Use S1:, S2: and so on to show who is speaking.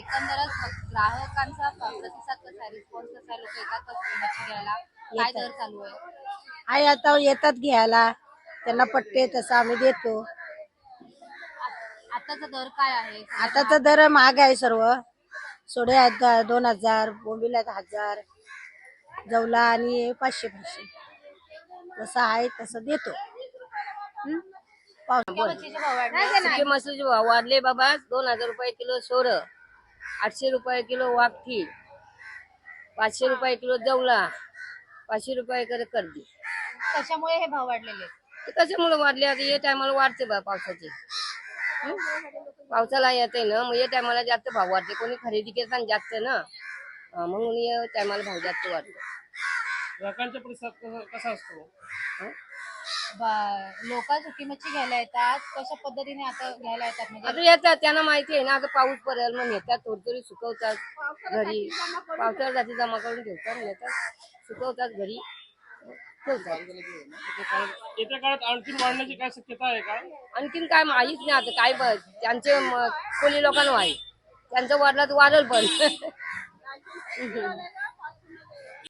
S1: एकंदरच ग्राहकांचा प्रतिसाद कसा रिस्पॉन्स कसा लोक येतात का मच्छी घ्यायला काय दर चालू आहे?
S2: आहे आता येतात घ्यायला. त्यांना पटते तसं आम्ही देतो.
S1: आताचा दर काय आहे?
S2: आताचा दर महाग आहे सर्व. सोडे दोन हजार बोंबील आहेत हजार जवला आणि पाचशे पाचशे. जसं आहे तसं देतो. हं? पाव-
S3: सुके मसूरचे भाव वाढले. बाबा. दोन हजार रुपये किलो सोर आठशे रुपये किलो वाकठी पाचशे रुपये किलो जवला पाचशे रुपये कर कर्दी
S1: कशामुळे हे भाव वाढलेले आहेत?
S3: ते कशामुळे वाढले. आता या टायमाला वाढते बा पावसाचे. हं? पावसाला येते ना मग या टायमाला जास्त भाव वाढते. कोणी खरेदी करताना जास्त ना. अं, म्हणून या टायमाला भाव जास्त वाढले
S4: ग्राहकांचा प्रतिसाद कसा- कसा असतो?
S1: बा- लोक सुकी मच्छी घ्यायला येतात. कशा पद्धतीने आता घ्यायला येतात म्हणजे?
S3: आता येतात त्यांना माहिती आहे ना. आता पाऊस पडेल मग येतात थोडी थोडी सुकवतात घरी. पावसाळ्यात जाती जमा करून ठेवतात नेतात सुकवतात घरी.
S4: येत्या काळात- आणखीन वाढण्याची काय शक्यता आहे का?
S3: आणखीन काय माहीत नाही आता काय बघ. त्यांचे म- कोणी लोकांना माहीत त्यांचं वाढलं तर वाढल पण